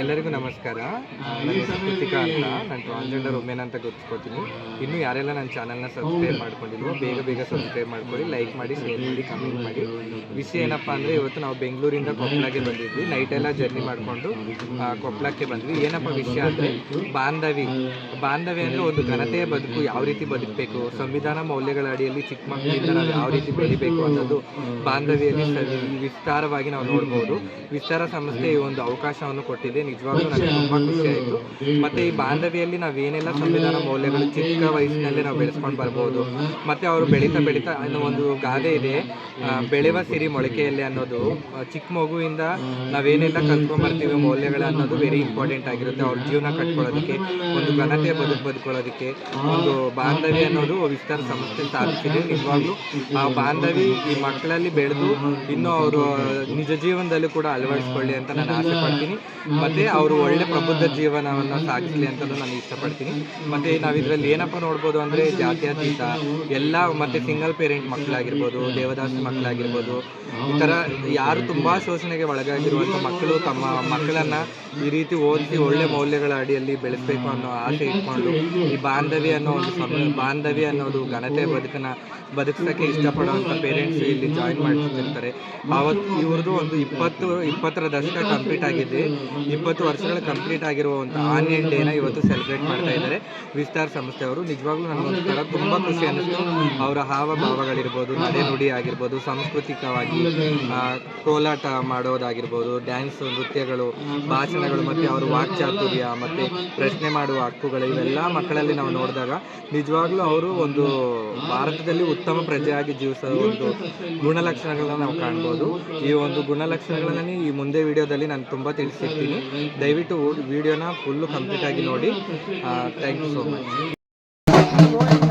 ಎಲ್ಲರಿಗೂ ನಮಸ್ಕಾರ. ನನ್ನ ಕೃತಿಕಾ ಅಂತ. ನಾನು ಟ್ರಾನ್ಸ್ಜೆಂಡರ್ ವುಮೆನ್ ಅಂತ ಗೊತ್ತಿಸ್ಕೊತೀನಿ ಇನ್ನು ಯಾರೆಲ್ಲ ನನ್ನ ಚಾನಲ್ನ ಸಬ್ಸ್ಕ್ರೈಬ್ ಮಾಡ್ಕೊಂಡಿಲ್ವೋ ಬೇಗ ಬೇಗ ಸಬ್ಸ್ಕ್ರೈಬ್ ಮಾಡ್ಕೊಳ್ಳಿ ಲೈಕ್ ಮಾಡಿ ಶೇರ್ ಮಾಡಿ ಕಮೆಂಟ್ ಮಾಡಿ. ವಿಷಯ ಏನಪ್ಪ ಅಂದರೆ ಇವತ್ತು ನಾವು ಬೆಂಗಳೂರಿಂದ ಕೊಪ್ಪಳಕ್ಕೆ ಬಂದಿದ್ವಿ. ನೈಟ್ ಎಲ್ಲ ಜರ್ನಿ ಮಾಡಿಕೊಂಡು ಕೊಪ್ಪಳಕ್ಕೆ ಬಂದ್ವಿ. ಏನಪ್ಪ ವಿಷಯ ಅಂದರೆ ಬಾಂಧವಿ. ಬಾಂಧವಿ ಅಂದರೆ ಒಂದು ಘನತೆಯ ಬದುಕು. ಯಾವ ರೀತಿ ಬದುಕಬೇಕು? ಸಂವಿಧಾನ ಮೌಲ್ಯಗಳ ಅಡಿಯಲ್ಲಿ ಚಿಕ್ಕ ಮಕ್ಕಳಿಂದ ನಾವು ಯಾವ ರೀತಿ ಬೆಳಿಬೇಕು ಅನ್ನೋದು ಬಾಂಧವಿಯಲ್ಲಿ ವಿಸ್ತಾರವಾಗಿ ನಾವು ನೋಡ್ಬೋದು. ವಿಸ್ತಾರ ಸಂಸ್ಥೆ ಈ ಒಂದು ಅವಕಾಶವನ್ನು ಕೊಟ್ಟಿದೆ. ನಿಜವಾಗ್ಲೂ ನನಗೆ ತುಂಬಾ ಖುಷಿ ಆಯಿತು. ಮತ್ತೆ ಈ ಬಾಂಧವ್ಯಲ್ಲಿ ನಾವು ಏನೆಲ್ಲ ಸಂವಿಧಾನ ಮೌಲ್ಯಗಳು ಚಿಕ್ಕ ವಯಸ್ಸಿನಲ್ಲಿ ನಾವು ಬೆಳೆಸ್ಕೊಂಡು ಬರ್ಬೋದು. ಮತ್ತೆ ಅವರು ಬೆಳೀತಾ ಬೆಳೀತಾ ಅನ್ನೋ ಒಂದು ಗಾದೆ ಇದೆ. ಬೆಳೆವ ಸಿರಿ ಮೊಳಕೆಯಲ್ಲಿ ಅನ್ನೋದು ಚಿಕ್ಕ ಮಗುವಿಂದ ನಾವೇನೆಲ್ಲ ಕಲ್ತ್ಕೊಂಡ್ಬರ್ತೀವಿ ಮೌಲ್ಯಗಳು ಅನ್ನೋದು ವೆರಿ ಇಂಪಾರ್ಟೆಂಟ್ ಆಗಿರುತ್ತೆ. ಅವ್ರ ಜೀವನ ಕಟ್ಕೊಳ್ಳೋದಕ್ಕೆ, ಒಂದು ಘನತೆ ಬದುಕು ಬದುಕೊಳ್ಳೋದಕ್ಕೆ, ಒಂದು ಬಾಂಧವ್ಯ ಅನ್ನೋದು ವಿಸ್ತಾರ ಸಂಸ್ಥೆ ಸಾಧಿಸಿದೆ ನಿಜವಾಗ್ಲೂ ಆ ಬಾಂಧವಿ ಈ ಮಕ್ಕಳಲ್ಲಿ ಬೆಳೆದು ಇನ್ನು ಅವರು ನಿಜ ಜೀವನದಲ್ಲಿ ಕೂಡ ಅಳವಡಿಸ್ಕೊಳ್ಳಿ ಅಂತ ನಾನು ಆಸೆ ಪಡ್ತೀನಿ. ಮತ್ತೆ ಅವರು ಒಳ್ಳೆ ಪ್ರಬುದ್ಧ ಜೀವನವನ್ನ ಸಾಗಿಸಲಿ ಅಂತ ನಾನು ಇಷ್ಟಪಡ್ತೀನಿ. ಮತ್ತೆ ನಾವು ಇದರಲ್ಲಿ ಏನಪ್ಪ ನೋಡ್ಬೋದು ಅಂದ್ರೆ ಜಾತ್ಯತೀತ, ಎಲ್ಲ ಮತ್ತೆ ಸಿಂಗಲ್ ಪೇರೆಂಟ್ ಮಕ್ಕಳಾಗಿರ್ಬೋದು, ದೇವದಾಸ ಮಕ್ಕಳಾಗಿರ್ಬೋದು, ಈ ಥರ ಯಾರು ತುಂಬಾ ಶೋಷಣೆಗೆ ಒಳಗಾಗಿರುವಂತ ಮಕ್ಕಳು ತಮ್ಮ ಮಕ್ಕಳನ್ನ ಈ ರೀತಿ ಓದಿಸಿ ಒಳ್ಳೆ ಮೌಲ್ಯಗಳ ಅಡಿಯಲ್ಲಿ ಬೆಳೆಸಬೇಕು ಅನ್ನೋ ಆಸೆ ಇಟ್ಕೊಂಡು ಈ ಬಾಂಧವ್ಯ ಅನ್ನೋ ಒಂದು ಸಮ, ಬಾಂಧವ್ಯ ಅನ್ನೋದು ಘನತೆ ಬದುಕನ್ನ ಬದುಕಕ್ಕೆ ಇಷ್ಟಪಡುವಂತ ಪೇರೆಂಟ್ಸ್ ಇಲ್ಲಿ ಜಾಯಿನ್ ಮಾಡ್ತಿರ್ತಾರೆ. ಅವತ್ತು ಇವ್ರದ್ದು ಒಂದು ಇಪ್ಪತ್ತು, ಇಪ್ಪತ್ತರ ದಶಕ ಕಂಪ್ಲೀಟ್ ಆಗಿದೆ ಇಪ್ಪತ್ತು ವರ್ಷಗಳ ಕಂಪ್ಲೀಟ್ ಆಗಿರುವಂಥ ಆನ್ಲೈನ್ ಡೇನ ಇವತ್ತು ಸೆಲೆಬ್ರೇಟ್ ಮಾಡ್ತಾ ಇದ್ದಾರೆ. ವಿಸ್ತಾರ್ ಸಂಸ್ಥೆಯವರು ನಿಜವಾಗ್ಲೂ ನನಗೊಂಥರ ತುಂಬ ಖುಷಿ ಅನ್ನಿಸ್ತು. ಅವರ ಹಾವಭಾವಗಳಿರ್ಬೋದು ನಡೆ ನುಡಿ ಆಗಿರ್ಬೋದು ಸಾಂಸ್ಕೃತಿಕವಾಗಿ ಕೋಲಾಟ ಮಾಡೋದಾಗಿರ್ಬೋದು ಡ್ಯಾನ್ಸ್ ನೃತ್ಯಗಳು ಭಾಷಣಗಳು ಮತ್ತು ಅವರ ವಾಕ್ಚಾತುರ್ಯ ಮತ್ತು ಪ್ರಶ್ನೆ ಮಾಡುವ ಹಕ್ಕುಗಳು ಇವೆಲ್ಲ ಮಕ್ಕಳಲ್ಲಿ ನಾವು ನೋಡಿದಾಗ ನಿಜವಾಗ್ಲೂ ಅವರು ಒಂದು ಭಾರತದಲ್ಲಿ ಉತ್ತಮ ಪ್ರಜೆಯಾಗಿ ಜೀವಿಸೋ ಒಂದು ಗುಣಲಕ್ಷಣಗಳನ್ನ ನಾವು ಕಾಣ್ಬೋದು. ಈ ಒಂದು ಗುಣಲಕ್ಷಣಗಳನ್ನ ಈ ಮುಂದೆ ವಿಡಿಯೋದಲ್ಲಿ ನಾನು ತುಂಬ ದಯವಿಟ್ಟು ವಿಡಿಯೋನ ಫುಲ್ಲು ಕಂಪ್ಲೀಟ್ ಆಗಿ ನೋಡಿ. ಥ್ಯಾಂಕ್ ಯು ಸೋ ಮಚ್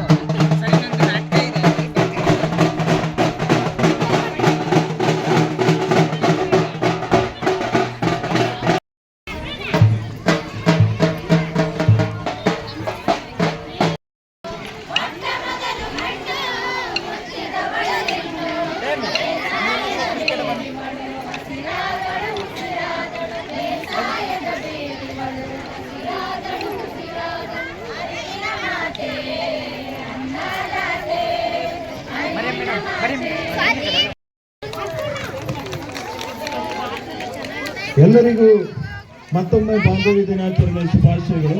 ಎಲ್ಲರಿಗೂ ಮತ್ತೊಮ್ಮೆ ಬಾಂಧವ್ಯ ದಿನಾಚರಣೆ ಶುಭಾಶಯಗಳು.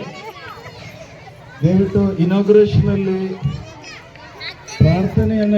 ದಯವಿಟ್ಟು ಇನಾಗ್ರೇಷನ್ ಅಲ್ಲಿ ಪ್ರಾರ್ಥನೆಯನ್ನ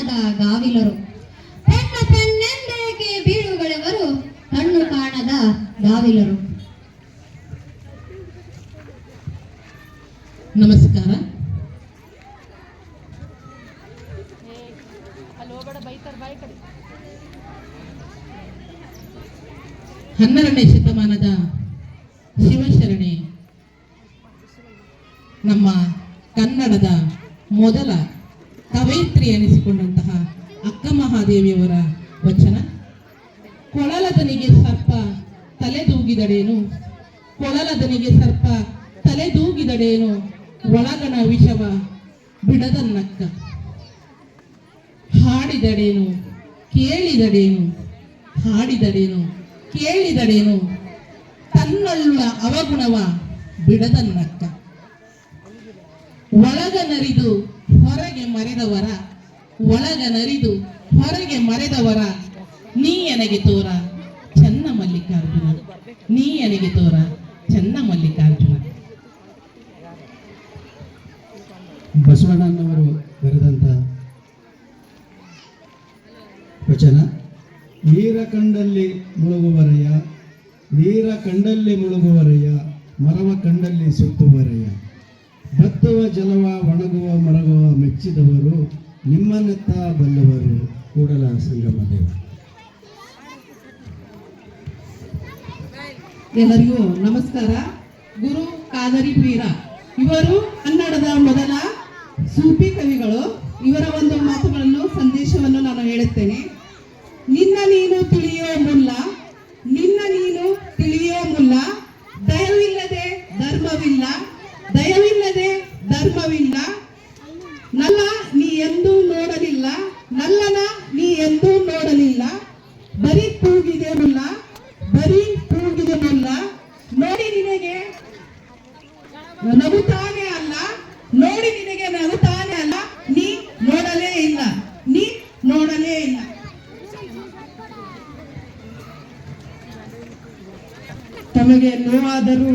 ಕಾಣದ ಗಾವಿಲರು. ತನ್ನ ಪೆಣ್ಣೆಂದೇಕೆ ಬೀಳುಗಳೆವರು ಕಣ್ಣು ಕಾಣದ ಗಾವಿಲರು. ನಮಸ್ಕಾರ. ಹನ್ನೆರಡನೇ ಶತಮಾನದ ಶಿವಶರಣೆ. ನಮ್ಮ ಕನ್ನಡದ ಮೊದಲ ಕವಯಿತ್ರಿ ಎನಿಸಿಕೊಂಡಂತಹ ಅಕ್ಕ ಮಹಾದೇವಿಯವರ ವಚನ. ಕೊಳಲದನಿಗೆ ಸರ್ಪ ತಲೆದೂಗಿದಡೇನು ಕೊಳಲದನಿಗೆ ಸರ್ಪ ತಲೆದೂಗಿದಡೇನು ಒಳಗಣ ವಿಷವ ಬಿಡದನ್ನಕ್ಕ. ಹಾಡಿದಡೇನು ಕೇಳಿದಡೇನು ಹಾಡಿದಡೇನು ಕೇಳಿದಡೇನು ತನ್ನಳ್ಳ ಅವಗುಣವ ಬಿಡದನ್ನಕ್ಕ. ಒಳಗ ನರಿದು ಹೊರಗೆ ಮರೆದವರ, ಒಳಗ ನರಿದು ಹೊರಗೆ ಮರೆದವರ, ನೀ ಎನಗೆ ತೋರ? ಚೆನ್ನ ಮಲ್ಲಿಕಾರ್ಜುನ. ನೀ ಎನಗೆ ತೋರ? ಚೆನ್ನ ಮಲ್ಲಿಕಾರ್ಜುನ. ಬಸವಣ್ಣನವರು ಬರೆದಂತ ವಚನ ನೀರ ಕಂಡಲ್ಲಿ ಮುಳುಗುವರಯ್ಯ ನೀರ ಕಂಡಲ್ಲಿ ಮುಳುಗುವರಯ್ಯ, ಮರವ ಕಂಡಲ್ಲಿ ಸುತ್ತುವರಯ್ಯ. ಬತ್ತುವ, ಜಲವ, ಒಣಗುವ, ಮರಗುವ, ಮೆಚ್ಚಿದವರು, ನಿಮ್ಮನ್ನೆತ್ತ ಬಲ್ಲವರು ಕೂಡಲ ಸಂಗಮ ಎಲ್ಲರಿಗೂ ನಮಸ್ಕಾರ. ಗುರು ಕಾದರಿ ಪೀರ ಇವರು ಕನ್ನಡದ ಮೊದಲ ಸೂಫಿ ಕವಿಗಳು. ಇವರ ಒಂದು ಮಾತುಗಳನ್ನು, ಸಂದೇಶವನ್ನು ನಾನು ಹೇಳುತ್ತೇನೆ. ನಿನ್ನ ನೀನು ತಿಳಿಯೋ ಮುಲ್ಲ ನಿನ್ನ ನೀನು ತಿಳಿಯೋ ಮುಲ್ಲ ದಯವಿಲ್ಲದೆ ಧರ್ಮವಿಲ್ಲ ದಯವಿಲ್ಲದೆ ಧರ್ಮವಿಲ್ಲ ನಲ್ಲ ನೀ ಎಂದೂ ನೋಡಲಿಲ್ಲ ನಲ್ಲನ ನೀ ಎಂದೂ ನೋಡಲಿಲ್ಲ ಬರೀ ತೂಗಿದೆ ಮುಲ್ಲ ಬರೀ ತೂಗಿದೆ ಮುಲ್ಲ ನೋಡಿ ನಿನಗೆ ನಗುತ್ತಾನೆ ಅಲ್ಲ ನೋಡಿ ನಿನಗೆ ನಗುತ್ತಾನೆ ಅಲ್ಲ ನೀ ನೋಡಲೇ ಇಲ್ಲ ನೀ ನೋಡಲೇ ಇಲ್ಲ ತಮಗೆ ನೋವಾದರೂ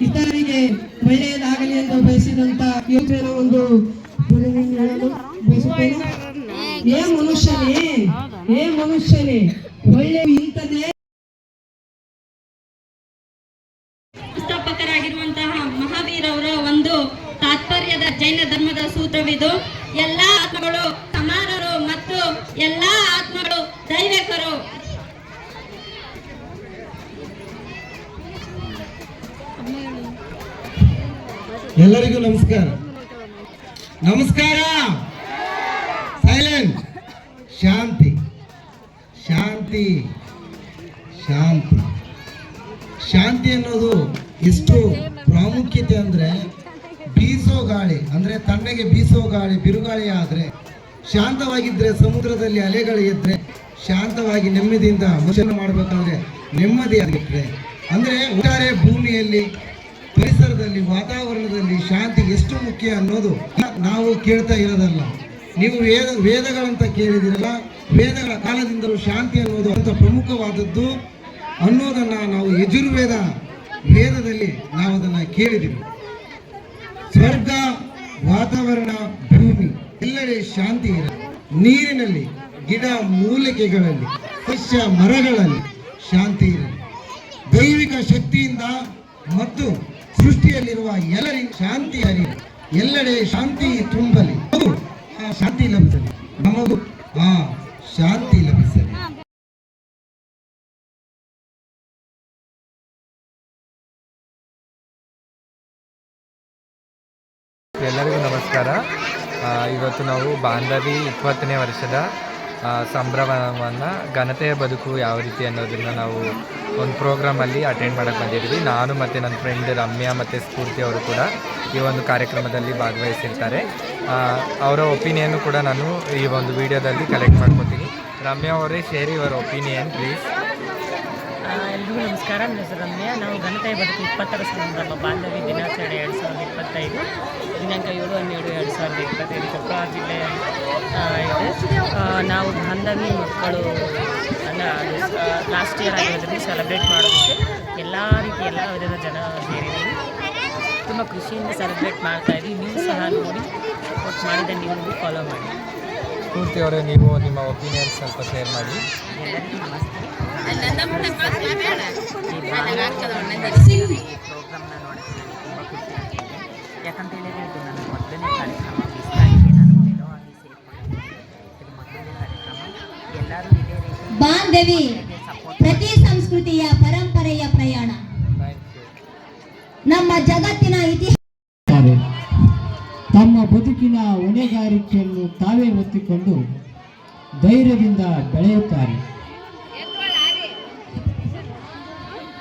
ಇತರರಿಗೆ ಒಳ್ಳೆಯದಾಗಲಿ ಎಂದು ಬಯಸಿದಂತ ಯೋಚನೆ ಒಂದು ಏ ಮನುಷ್ಯನೇ ಏ ಮನುಷ್ಯನೇ ಒಳ್ಳೆ ಇಂಥದೇ ಸಂಸ್ಥಾಪಕರಾಗಿರುವಂತಹ ಮಹಾವೀರ್ ಅವರ ಒಂದು ತಾತ್ಪರ್ಯದ ಜೈನ ಧರ್ಮದ ಸೂತ್ರವಿದು. ಎಲ್ಲಾ ಆತ್ಮಗಳು ನಮಸ್ಕಾರ. ನಮಸ್ಕಾರ. ಸೈಲೆಂಟ್ ಶಾಂತಿ. ಶಾಂತಿ. ಶಾಂತಿ. ಶಾಂತಿ ಅನ್ನೋದು ಎಷ್ಟು ಪ್ರಾಮುಖ್ಯತೆ ಅಂದ್ರೆ ಬೀಸೋ ಗಾಳಿ, ಅಂದ್ರೆ ತಣ್ಣಗೆ ಬೀಸೋ ಗಾಳಿ, ಬಿರುಗಾಳಿ ಆದರೆ ಶಾಂತವಾಗಿದ್ದರೆ ಸಮುದ್ರದಲ್ಲಿ ಅಲೆಗಳು ಎದ್ರೆ, ಶಾಂತವಾಗಿ ನೆಮ್ಮದಿಯಿಂದ ಮನುಷ್ಯನ ಮಾಡಬೇಕಾದ್ರೆ ನೆಮ್ಮದಿ ಆಗಿಟ್ರೆ ಅಂದ್ರೆ ಒಟ್ಟಾರೆ ಭೂಮಿಯಲ್ಲಿ ಪರಿಸರದಲ್ಲಿ ವಾತಾವರಣದಲ್ಲಿ ಶಾಂತಿ ಎಷ್ಟು ಮುಖ್ಯ ಅನ್ನೋದು ನಾವು ಕೇಳ್ತಾ ಇರೋದಲ್ಲ. ನೀವು ವೇದ, ವೇದಗಳಂತ ಕೇಳಿದಿರಲ್ಲ ವೇದಗಳ ಕಾಲದಿಂದಲೂ ಶಾಂತಿ ಅನ್ನೋದು ಅಂತ ಪ್ರಮುಖವಾದದ್ದು ಅನ್ನೋದನ್ನ ನಾವು ಯಜುರ್ವೇದ ವೇದದಲ್ಲಿ ನಾವು ಅದನ್ನ ಕೇಳಿದೀವಿ ಸ್ವರ್ಗ, ವಾತಾವರಣ, ಭೂಮಿ, ಎಲ್ಲೆಡೆ ಶಾಂತಿ ಇರ ನೀರಿನಲ್ಲಿ, ಗಿಡ ಮೂಲಿಕೆಗಳಲ್ಲಿ ಸಸ್ಯ ಮರಗಳಲ್ಲಿ ಶಾಂತಿ ಇರಲಿ ದೈವಿಕ ಶಕ್ತಿಯಿಂದ ಮತ್ತು ಸೃಷ್ಟಿಯಲ್ಲಿರುವ ಎಲ್ಲರಿಗೂ ಶಾಂತಿ ಅರಿವು. ಎಲ್ಲೆಡೆ ಶಾಂತಿ ತುಂಬಲಿ. ಶಾಂತಿ ಲಭಿಸಲಿ. ನಮಗೂ ಆ ಶಾಂತಿ ಲಭಿಸಲಿ. ಎಲ್ಲರಿಗೂ ನಮಸ್ಕಾರ. ಇವತ್ತು ನಾವು ಬಾಂಧವಿ ಇಪ್ಪತ್ತನೇ ವರ್ಷದ ಸಂಭ್ರಮವನ್ನು, ಘನತೆಯ ಬದುಕು ಯಾವ ರೀತಿ ಅನ್ನೋದನ್ನು ನಾವು ಒಂದು ಪ್ರೋಗ್ರಾಮಲ್ಲಿ ಅಟೆಂಡ್ ಮಾಡೋಕ್ಕೆ ಬಂದಿದ್ದೀವಿ ನಾನು ಮತ್ತು ನನ್ನ ಫ್ರೆಂಡ್ ರಮ್ಯಾ ಮತ್ತು ಸ್ಫೂರ್ತಿ ಅವರು ಕೂಡ ಈ ಒಂದು ಕಾರ್ಯಕ್ರಮದಲ್ಲಿ ಭಾಗವಹಿಸಿರ್ತಾರೆ. ಅವರ ಒಪಿನಿಯನ್ನು ಕೂಡ ನಾನು ಈ ಒಂದು ವಿಡಿಯೋದಲ್ಲಿ ಕಲೆಕ್ಟ್ ಮಾಡ್ಕೊತೀನಿ. ರಮ್ಯಾ ಅವರೇ ಶೇರ್ ಯುವರ್ ಒಪಿನಿಯನ್ ಪ್ಲೀಸ್ ಎಲ್ರಿಗೂ ನಮಸ್ಕಾರ. ನನ್ನ ಹೆಸರು ರಮ್ಯ. ನಾವು ಘನತೆಯ ಬದುಕು ಇಪ್ಪತ್ತರ ಸಂಭ್ರಮ ಬಾಂಧವ್ಯ ದಿನಾಚರಣೆ ಎರಡು ಸಾವಿರದ ಇಪ್ಪತ್ತೈದು ದಿನಾಂಕ ಏಳು ಹನ್ನೆರಡು ಎರಡು ಸಾವಿರದ ಇಪ್ಪತ್ತೈದು ಕೊಪ್ಪಳ ಜಿಲ್ಲೆಯ ಇದೆ. ನಾವು ಬಾಂಧವಿ ಮಕ್ಕಳು ಲಾಸ್ಟ್ ಇಯರ್ ಆಗಿರೋದ್ರಿಂದ ಸೆಲೆಬ್ರೇಟ್ ಮಾಡೋದಕ್ಕೆ ಎಲ್ಲ ರೀತಿ ಎಲ್ಲ ವಿಧದ ಜನ ಸೇರಿದ್ದೀವಿ. ತುಂಬ ಖುಷಿಯಿಂದ ಸೆಲೆಬ್ರೇಟ್ ಮಾಡ್ತಾ ಇದ್ದೀವಿ. ನೀವು ಸಹ ನೋಡಿ ಸಪೋರ್ಟ್ ಮಾಡಿದ ನೀವು ಫಾಲೋ ಮಾಡಿ. ಪೂರ್ತಿ ಅವರೇ ನೀವು ನಿಮ್ಮ ಒಪಿನಿಯನ್ ಸ್ವಲ್ಪ ಶೇರ್ ಮಾಡಿ. ಎಲ್ಲರಿಗೂ ನಮಸ್ತೆ. ಬಾಂಧವಿ, ಪ್ರತಿ ಸಂಸ್ಕೃತಿಯ ಪರಂಪರೆಯ ಪ್ರಯಾಣ. ನಮ್ಮ ಜಗತ್ತಿನ ಇತಿಹಾಸ. ತಮ್ಮ ಬದುಕಿನ ಹೊಣೆಗಾರಿಕೆಯನ್ನು ತಾವೇ ಒತ್ತಿಕೊಂಡು ಧೈರ್ಯದಿಂದ ಬೆಳೆಯುತ್ತಾರೆ.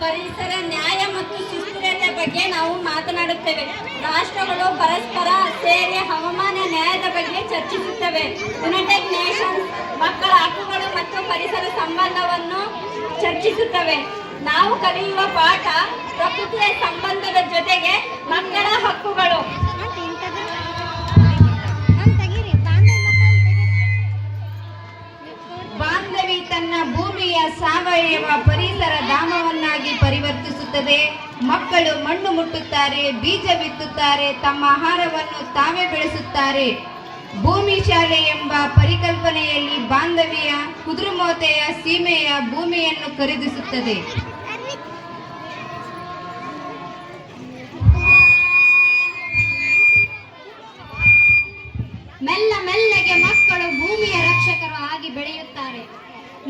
ಪರಿಸರ, ನ್ಯಾಯ ಮತ್ತು ಸುಸ್ಥಿರತೆ ಬಗ್ಗೆ ನಾವು ಮಾತನಾಡುತ್ತೇವೆ. ರಾಷ್ಟ್ರಗಳು ಪರಸ್ಪರ ಸೇರಿ ಹವಾಮಾನ ನ್ಯಾಯದ ಬಗ್ಗೆ ಚರ್ಚಿಸುತ್ತವೆ. ಯುನೈಟೆಡ್ ನೇಷನ್ಸ್ ಮಕ್ಕಳ ಹಕ್ಕುಗಳು ಮತ್ತು ಪರಿಸರ ಸಂಬಂಧವನ್ನು ಚರ್ಚಿಸುತ್ತವೆ. ನಾವು ಕಲಿಯುವ ಪಾಠ ಪ್ರಕೃತಿಯ ಸಂಬಂಧದ ಜೊತೆಗೆ ಮಕ್ಕಳ ಹಕ್ಕುಗಳು. ಬಾಂಧವಿ ತನ್ನ ಭೂಮಿಯ ಸಾವಯವ ಪರಿಸರ ಧಾಮವನ್ನಾಗಿ ಪರಿವರ್ತಿಸುತ್ತದೆ. ಮಕ್ಕಳು ಮಣ್ಣು ಮುಟ್ಟುತ್ತಾರೆ, ಬೀಜ ಬಿತ್ತುತ್ತಾರೆ, ತಮ್ಮ ಆಹಾರವನ್ನು ತಾವೇ ಬೆಳೆಸುತ್ತಾರೆ. ಭೂಮಿ ಶಾಲೆ ಎಂಬ ಪರಿಕಲ್ಪನೆಯಲ್ಲಿ ಬಾಂಧವ್ಯ ಕುದುರುಮೋತೆಯ ಸೀಮೆಯ ಭೂಮಿಯನ್ನು ಖರೀದಿಸುತ್ತದೆ.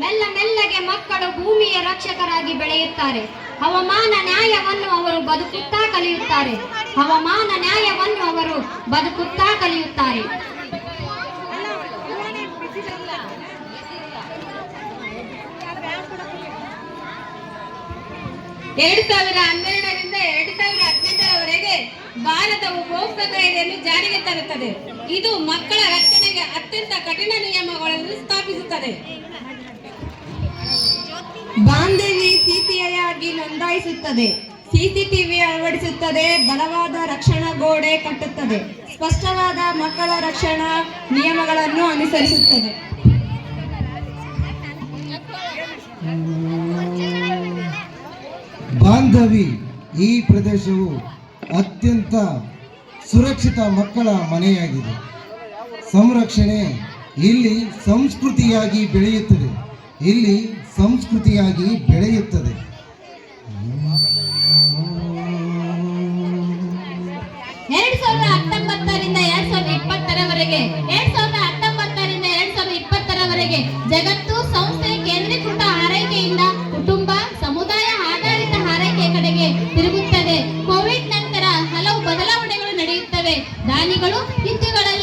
ಮೆಲ್ಲ ಮೆಲ್ಲಗೆ ಮಕ್ಕಳು ಭೂಮಿಯ ರಕ್ಷಕರಾಗಿ ಬೆಳೆಯುತ್ತಾರೆ. ಹವಾಮಾನ ನ್ಯಾಯವನ್ನು ಅವರು ಬದುಕುತ್ತಾ ಕಲಿಯುತ್ತಾರೆ. ಹವಾಮಾನ ನ್ಯಾಯವನ್ನು ಅವರು ಬದುಕುತ್ತಾ ಕಲಿಯುತ್ತಾರೆ. ಎರಡು ಸಾವಿರ ಹನ್ನೆರಡರಿಂದ ಎರಡು ಸಾವಿರ ಹದಿನೆಂಟರವರೆಗೆ ಭಾರತವು ಪೋಕ್ಸೋ ಕಾಯ್ದೆಯನ್ನು ಜಾರಿಗೆ ತರುತ್ತದೆ. ಇದು ಮಕ್ಕಳ ರಕ್ಷಣೆಗೆ ಅತ್ಯಂತ ಕಠಿಣ ನಿಯಮಗಳನ್ನು ಸ್ಥಾಪಿಸುತ್ತದೆ. ಬಾಂಧವಿ ಸಿಪಿಐ ಆಗಿ ನೋಂದಾಯಿಸುತ್ತದೆ. ಸಿಸಿಟಿವಿ ಅಳವಡಿಸುತ್ತದೆ. ಬಲವಾದ ರಕ್ಷಣಾ ಗೋಡೆ ಕಟ್ಟುತ್ತದೆ. ಸ್ಪಷ್ಟವಾದ ಮಕ್ಕಳ ರಕ್ಷಣಾ ನಿಯಮಗಳನ್ನು ಅನುಸರಿಸುತ್ತದೆ. ಬಾಂಧವಿ, ಈ ಪ್ರದೇಶವು ಅತ್ಯಂತ ಸುರಕ್ಷಿತ ಮಕ್ಕಳ ಮನೆಯಾಗಿದೆ. ಸಂರಕ್ಷಣೆ ಇಲ್ಲಿ ಸಂಸ್ಕೃತಿಯಾಗಿ ಬೆಳೆಯುತ್ತದೆ. ಇಲ್ಲಿ ಸಂಸ್ಕೃತಿಯಾಗಿ ಬೆಳೆಯುತ್ತದೆ. ಎರಡ್ ಸಾವಿರದ ಹತ್ತೊಂಬತ್ತರಿಂದ ಎರಡ್ ಸಾವಿರದ ಇಪ್ಪತ್ತರವರೆಗೆ, ಎರಡ್ ಸಾವಿರದ ಜಗತ್ತು ಸಂಸ್ಥೆ ಕೇಂದ್ರೀಕೃತ ಆರೈಕೆಯಿಂದ ಕುಟುಂಬ, ಸಮುದಾಯ ಆಧಾರಿತ ಆರೈಕೆ ಕಡೆಗೆ ತಿರುಗುತ್ತದೆ. ಕೋವಿಡ್ ನಂತರ ಹಲವು ಬದಲಾವಣೆಗಳು ನಡೆಯುತ್ತವೆ. ದಾನಿಗಳು ಇತ್ಯುಗಳಲ್ಲಿ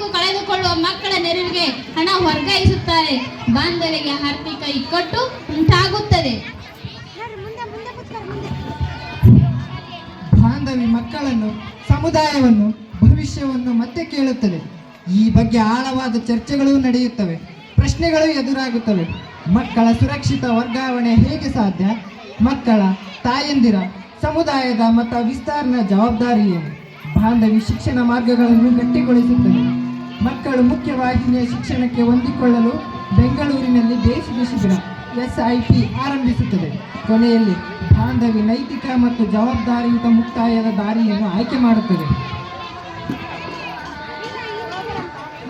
ಬದುಕು ಕಳೆದುಕೊಳ್ಳುವ ಮಕ್ಕಳ ನೆರವಿಗೆ ಹಣ ವರ್ಗಾಯಿಸುತ್ತಾರೆ. ಬಾಂಧವರಿಗೆ ಆರ್ಥಿಕ ಇಕ್ಕಟ್ಟು ಉಂಟಾಗುತ್ತದೆ. ಬಾಂಧವಿ ಮಕ್ಕಳನ್ನು ಸಮುದಾಯವನ್ನು ಭವಿಷ್ಯವನ್ನು ಮತ್ತೆ ಕೇಳುತ್ತದೆ. ಈ ಬಗ್ಗೆ ಆಳವಾದ ಚರ್ಚೆಗಳು ನಡೆಯುತ್ತವೆ. ಪ್ರಶ್ನೆಗಳು ಎದುರಾಗುತ್ತವೆ. ಮಕ್ಕಳ ಸುರಕ್ಷಿತ ವರ್ಗಾವಣೆ ಹೇಗೆ ಸಾಧ್ಯ? ಮಕ್ಕಳ ತಾಯಂದಿರ ಸಮುದಾಯದ ಮತ್ತು ವಿಸ್ತಾರನ ಜವಾಬ್ದಾರಿ ಏನು ಬಾಂಧವಿ ಶಿಕ್ಷಣ ಮಾರ್ಗಗಳನ್ನು ಗಟ್ಟಿಗೊಳಿಸುತ್ತದೆ. ಮಕ್ಕಳು ಮುಖ್ಯವಾಹಿನಿಯ ಶಿಕ್ಷಣಕ್ಕೆ ಹೊಂದಿಕೊಳ್ಳಲು ಬೆಂಗಳೂರಿನಲ್ಲಿ ಬೇಸಿಗೆ ಶಿಬಿರ ಎಸ್ಐಪಿ ಆರಂಭಿಸುತ್ತದೆ. ಕೊನೆಯಲ್ಲಿ ಬಾಂಧವಿ, ನೈತಿಕ ಮತ್ತು ಜವಾಬ್ದಾರಿಯುತ ಮುಕ್ತಾಯದ ದಾರಿಯನ್ನು ಆಯ್ಕೆ ಮಾಡುತ್ತದೆ.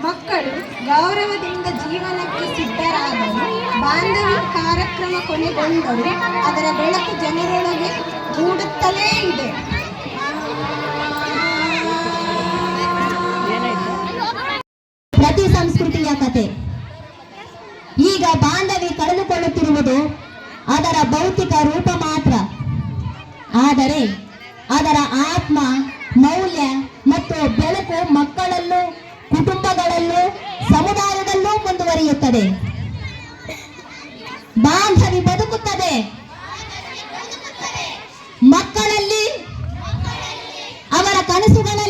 ಮಕ್ಕಳು ಗೌರವದಿಂದ ಜೀವನಕ್ಕೆ ಸಿದ್ಧರಾದರು ಬಾಂಧವಿ ಕಾರ್ಯಕ್ರಮ ಕೊನೆಗೊಂಡರೂ ಅದರ ಬೆಳಕು ಜನರೊಳಗೆ ಮೂಡುತ್ತಲೇ ಇದೆ. ಕತೆ ಈಗ ಬಾಂಧವಿ ಕಳೆದುಕೊಳ್ಳುತ್ತಿರುವುದು ಅದರ ಭೌತಿಕ ರೂಪ ಮಾತ್ರ. ಆದರೆ ಅದರ ಆತ್ಮ, ಮೌಲ್ಯ ಮತ್ತು ಬೆಳಕು ಮಕ್ಕಳಲ್ಲೂ, ಕುಟುಂಬಗಳಲ್ಲೂ, ಸಮುದಾಯದಲ್ಲೂ ಮುಂದುವರಿಯುತ್ತದೆ. ಬಾಂಧವಿ ಬದುಕುತ್ತದೆ. ಮಕ್ಕಳಲ್ಲಿ ಅವರ ಕನಸುಗಳಲ್ಲಿ